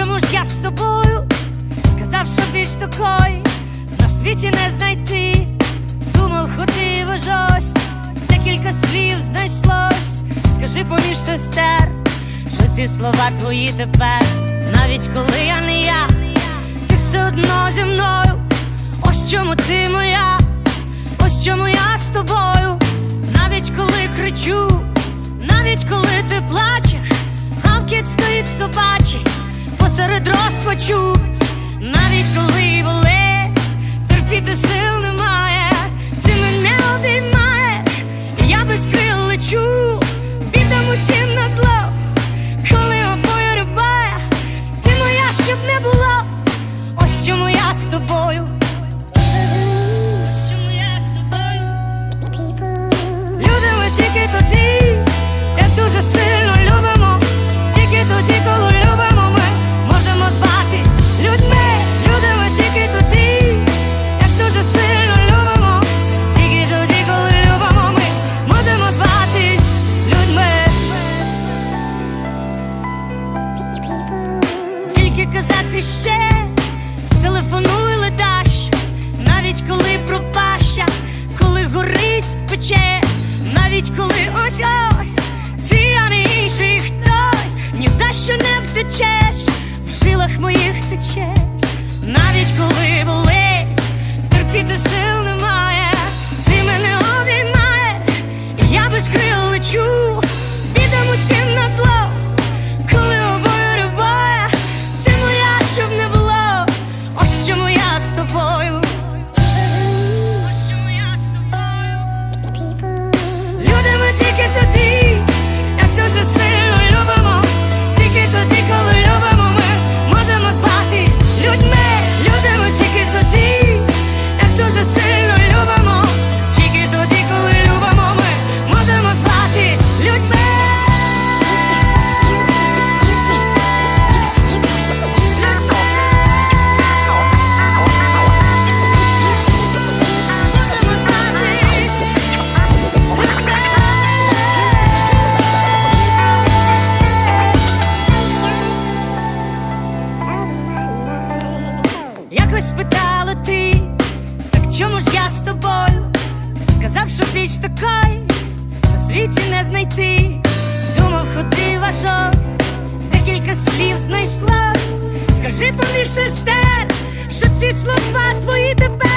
чому ж я з тобою? Сказав, що більш такої на світі не знайти. Думав, ходив ожось, декілька слів знайшлось. Скажи поміж сестер, що ці слова твої тепер, навіть коли я не я, ти все одно зі мною. Ось чому ти моя, ось чому я з тобою, навіть коли кричу, навіть коли ти плачеш, гавкіт стоїть собачий посеред розпачу, навіть коли болить, терпіти сил немає, ти мене обіймаєш, я без крил лечу, бідам усім на зло, коли обоє рибає, ти моя, щоб не було, ось чому я з тобою. Коли ось ти, а не інший хтось, ні за що не втечеш, в жилах моїх течеш, навіть коли болить, терпіти сил немає, ти мене обіймаєш, я без крил лечу, бідам усім на зло. Спитала ти, так чому ж я з тобою? Сказав, що більш такої на світі не знайти. Думав, ходив аж ось, декілька слів знайшлось. Скажи поміж сестер, що ці слова твої тепер.